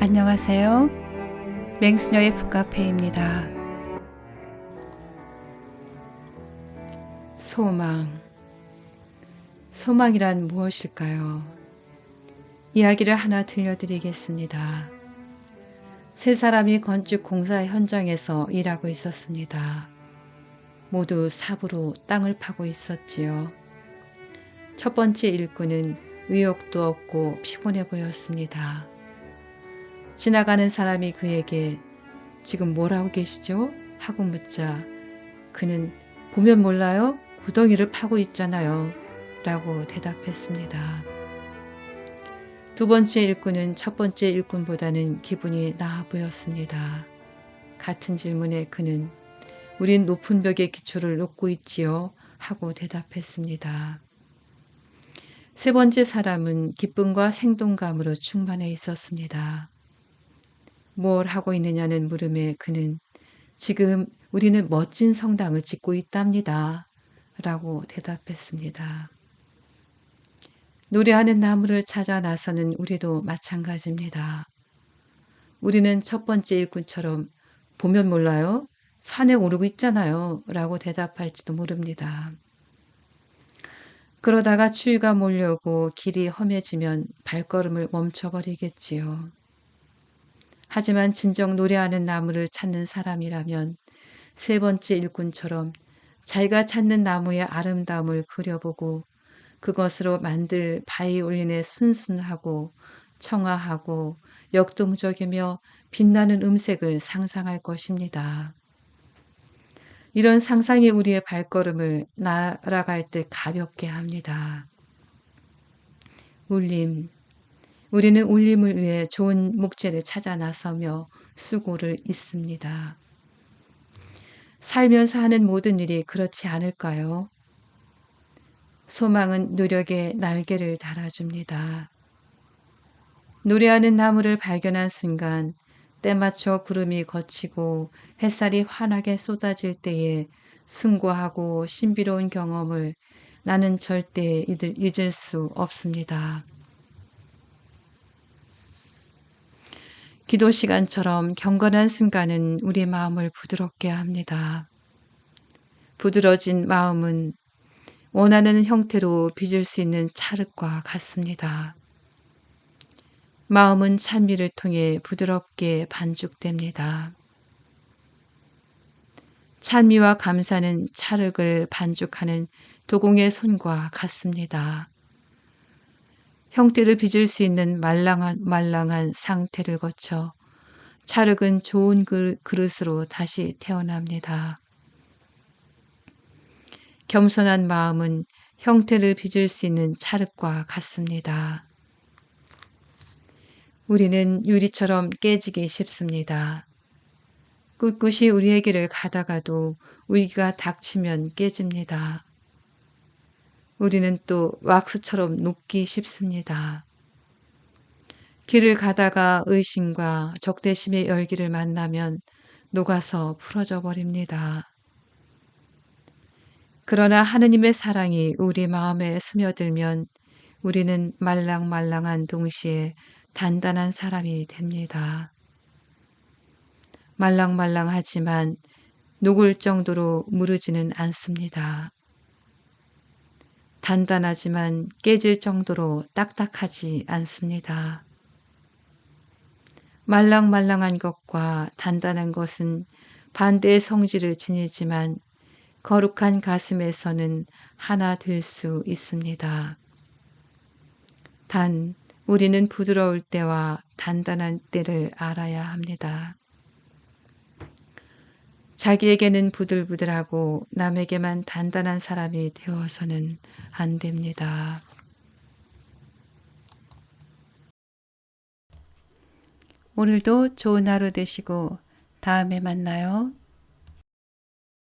안녕하세요. 맹수녀의 북카페입니다. 소망. 소망이란 무엇일까요? 이야기를 하나 들려드리겠습니다. 세 사람이 건축 공사 현장에서 일하고 있었습니다. 모두 삽으로 땅을 파고 있었지요. 첫 번째 일꾼은 의욕도 없고 피곤해 보였습니다. 지나가는 사람이 그에게 지금 뭘 하고 계시죠? 하고 묻자 그는 보면 몰라요? 구덩이를 파고 있잖아요. 라고 대답했습니다. 두 번째 일꾼은 첫 번째 일꾼보다는 기분이 나아 보였습니다. 같은 질문에 그는 우린 높은 벽의 기초를 놓고 있지요. 하고 대답했습니다. 세 번째 사람은 기쁨과 생동감으로 충만해 있었습니다. 뭘 하고 있느냐는 물음에 그는 지금 우리는 멋진 성당을 짓고 있답니다. 라고 대답했습니다. 노래하는 나무를 찾아 나서는 우리도 마찬가지입니다. 우리는 첫 번째 일꾼처럼 보면 몰라요? 산에 오르고 있잖아요. 라고 대답할지도 모릅니다. 그러다가 추위가 몰려오고 길이 험해지면 발걸음을 멈춰버리겠지요. 하지만 진정 노래하는 나무를 찾는 사람이라면 세 번째 일꾼처럼 자기가 찾는 나무의 아름다움을 그려보고 그것으로 만들 바이올린의 순순하고 청아하고 역동적이며 빛나는 음색을 상상할 것입니다. 이런 상상이 우리의 발걸음을 날아갈 때 가볍게 합니다. 울림. 우리는 울림을 위해 좋은 목재를 찾아 나서며 수고를 있습니다. 살면서 하는 모든 일이 그렇지 않을까요? 소망은 노력에 날개를 달아줍니다. 노래하는 나무를 발견한 순간 때맞춰 구름이 걷히고 햇살이 환하게 쏟아질 때에 숭고하고 신비로운 경험을 나는 절대 잊을 수 없습니다. 기도 시간처럼 경건한 순간은 우리 마음을 부드럽게 합니다. 부드러진 마음은 원하는 형태로 빚을 수 있는 찰흙과 같습니다. 마음은 찬미를 통해 부드럽게 반죽됩니다. 찬미와 감사는 찰흙을 반죽하는 도공의 손과 같습니다. 형태를 빚을 수 있는 말랑한, 말랑한 상태를 거쳐 찰흙은 좋은 그릇으로 다시 태어납니다. 겸손한 마음은 형태를 빚을 수 있는 찰흙과 같습니다. 우리는 유리처럼 깨지기 쉽습니다. 꿋꿋이 우리의 길을 가다가도 위기가 닥치면 깨집니다. 우리는 또 왁스처럼 녹기 쉽습니다. 길을 가다가 의심과 적대심의 열기를 만나면 녹아서 풀어져 버립니다. 그러나 하느님의 사랑이 우리 마음에 스며들면 우리는 말랑말랑한 동시에 단단한 사람이 됩니다. 말랑말랑하지만 녹을 정도로 무르지는 않습니다. 단단하지만 깨질 정도로 딱딱하지 않습니다. 말랑말랑한 것과 단단한 것은 반대의 성질을 지니지만 거룩한 가슴에서는 하나 될 수 있습니다. 단, 우리는 부드러울 때와 단단한 때를 알아야 합니다. 자기에게는 부들부들하고 남에게만 단단한 사람이 되어서는 안 됩니다. 오늘도 좋은 하루 되시고 다음에 만나요.